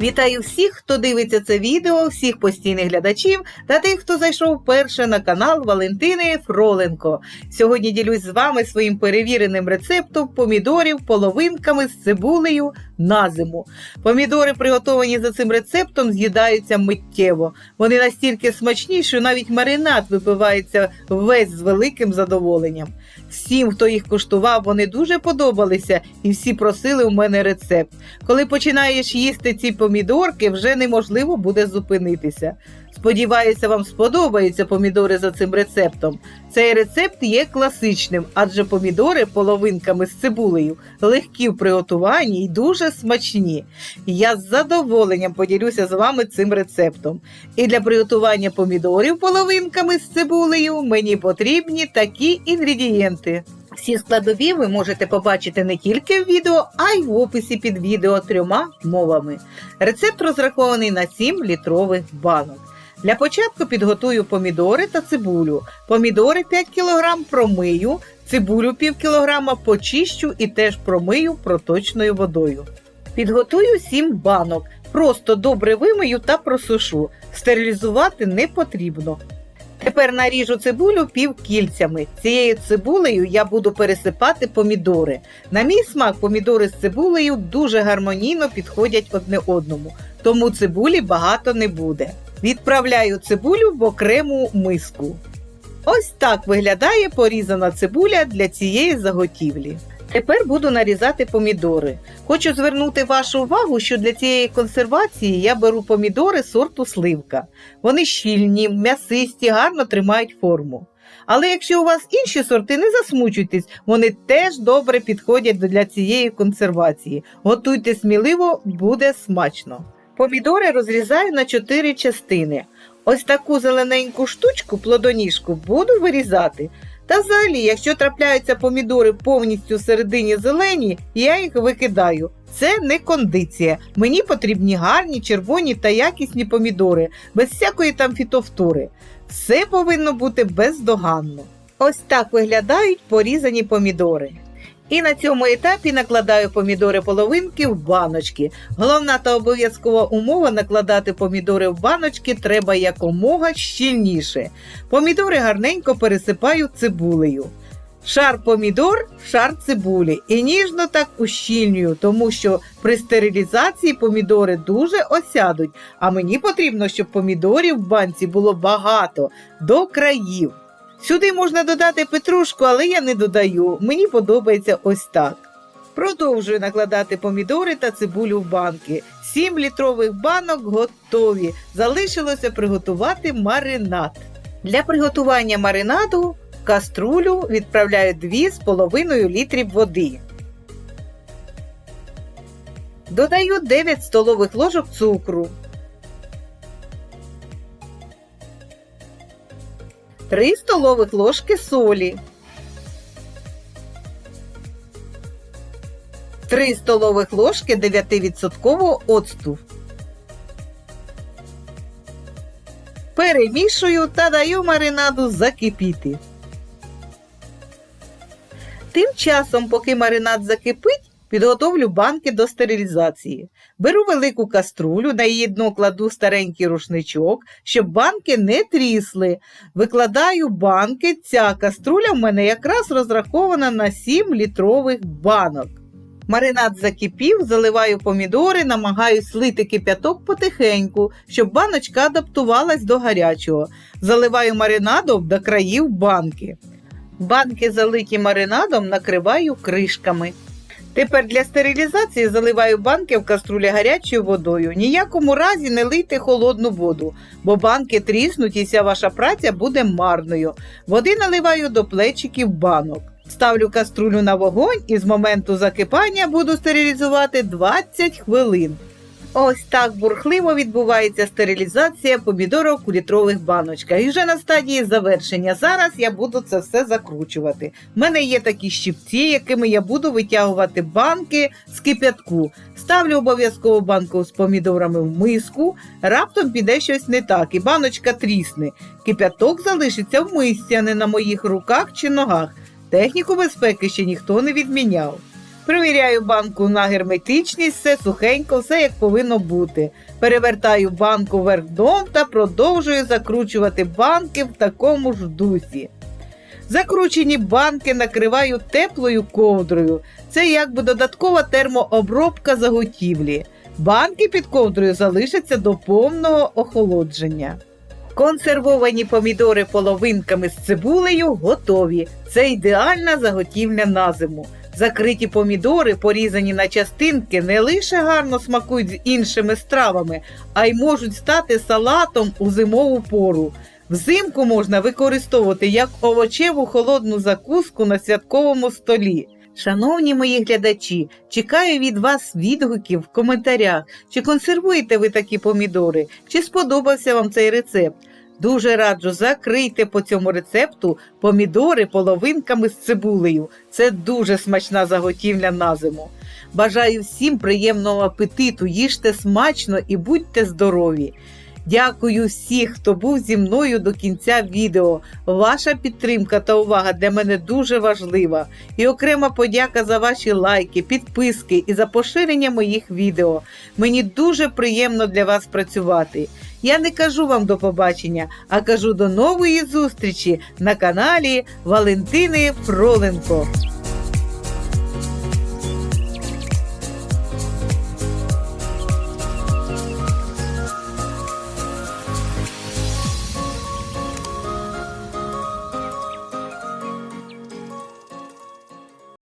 Вітаю всіх, хто дивиться це відео, всіх постійних глядачів та тих, хто зайшов вперше на канал Валентини Фроленко. Сьогодні ділюсь з вами своїм перевіреним рецептом помідорів половинками з цибулею на зиму. Помідори, приготовані за цим рецептом, з'їдаються миттєво. Вони настільки смачні, що навіть маринад випивається весь з великим задоволенням. Всім, хто їх куштував, вони дуже подобалися, і всі просили у мене рецепт. Коли починаєш їсти ці помідорки, вже неможливо буде зупинитися. Сподіваюся, вам сподобаються помідори за цим рецептом. Цей рецепт є класичним, адже помідори половинками з цибулею легкі в приготуванні і дуже смачні. Я з задоволенням поділюся з вами цим рецептом. І для приготування помідорів половинками з цибулею мені потрібні такі інгредієнти. Всі складові ви можете побачити не тільки в відео, а й в описі під відео трьома мовами. Рецепт розрахований на 7 літрових банок. Для початку підготую помідори та цибулю. Помідори 5 кг промию, цибулю пів кілограма почищу і теж промию проточною водою. Підготую 7 банок. Просто добре вимию та просушу. Стерилізувати не потрібно. Тепер наріжу цибулю півкільцями. Цією цибулею я буду пересипати помідори. На мій смак помідори з цибулею дуже гармонійно підходять одне одному, тому цибулі багато не буде. Відправляю цибулю в окрему миску. Ось так виглядає порізана цибуля для цієї заготівлі. Тепер буду нарізати помідори. Хочу звернути вашу увагу, що для цієї консервації я беру помідори сорту сливка. Вони щільні, м'ясисті, гарно тримають форму. Але якщо у вас інші сорти, не засмучуйтесь, вони теж добре підходять для цієї консервації. Готуйте сміливо, буде смачно. Помідори розрізаю на 4 частини. Ось таку зелененьку штучку, плодоніжку, буду вирізати. Та взагалі, якщо трапляються помідори повністю всередині зелені, я їх викидаю. Це не кондиція. Мені потрібні гарні, червоні та якісні помідори, без всякої там фітовтури. Все повинно бути бездоганно. Ось так виглядають порізані помідори. І на цьому етапі накладаю помідори половинки в баночки. Головна та обов'язкова умова накладати помідори в баночки треба якомога щільніше. Помідори гарненько пересипаю цибулею. Шар помідор, шар цибулі і ніжно так ущільнюю, тому що при стерилізації помідори дуже осядуть, а мені потрібно, щоб помідорів в банці було багато до країв. Сюди можна додати петрушку, але я не додаю. Мені подобається ось так. Продовжую накладати помідори та цибулю в банки. 7 літрових банок готові. Залишилося приготувати маринад. Для приготування маринаду в каструлю відправляю 2,5 літрів води. Додаю 9 столових ложок цукру. 3 столових ложки солі, 3 столових ложки 9% оцту. Перемішую та даю маринаду закипіти. Тим часом, поки маринад закипить, Підготовлю банки до стерилізації. Беру велику каструлю, на її дно кладу старенький рушничок, щоб банки не трісли. Викладаю банки. Ця каструля в мене якраз розрахована на 7 літрових банок. Маринад закипів, заливаю помідори, намагаюсь слити кип'яток потихеньку, щоб баночка адаптувалась до гарячого. Заливаю маринадом до країв банки. Банки, залиті маринадом, накриваю кришками. Тепер для стерилізації заливаю банки в каструлі гарячою водою. Ніякому разі не лийте холодну воду, бо банки тріснуть і вся ваша праця буде марною. Води наливаю до плечиків банок. Ставлю каструлю на вогонь і з моменту закипання буду стерилізувати 20 хвилин. Ось так бурхливо відбувається стерилізація помідорок у літрових баночках. І вже на стадії завершення. Зараз я буду це все закручувати. У мене є такі щипці, якими я буду витягувати банки з кип'ятку. Ставлю обов'язково банку з помідорами в миску, раптом піде щось не так, і баночка трісне. Кип'яток залишиться в мисці, а не на моїх руках чи ногах. Техніку безпеки ще ніхто не відміняв. Перевіряю банку на герметичність, все сухенько, все як повинно бути. Перевертаю банку вверх дном та продовжую закручувати банки в такому ж дусі. Закручені банки накриваю теплою ковдрою. Це якби додаткова термообробка заготівлі. Банки під ковдрою залишаться до повного охолодження. Консервовані помідори половинками з цибулею готові. Це ідеальна заготівля на зиму. Закриті помідори, порізані на частинки, не лише гарно смакують з іншими стравами, а й можуть стати салатом у зимову пору. Взимку можна використовувати як овочеву холодну закуску на святковому столі. Шановні мої глядачі, чекаю від вас відгуків в коментарях, чи консервуєте ви такі помідори, чи сподобався вам цей рецепт. Дуже раджу закрийте по цьому рецепту помідори половинками з цибулею. Це дуже смачна заготівля на зиму. Бажаю всім приємного апетиту, їжте смачно і будьте здорові! Дякую всіх, хто був зі мною до кінця відео. Ваша підтримка та увага для мене дуже важлива. І окрема подяка за ваші лайки, підписки і за поширення моїх відео. Мені дуже приємно для вас працювати. Я не кажу вам до побачення, а кажу до нової зустрічі на каналі Валентини Фроленко.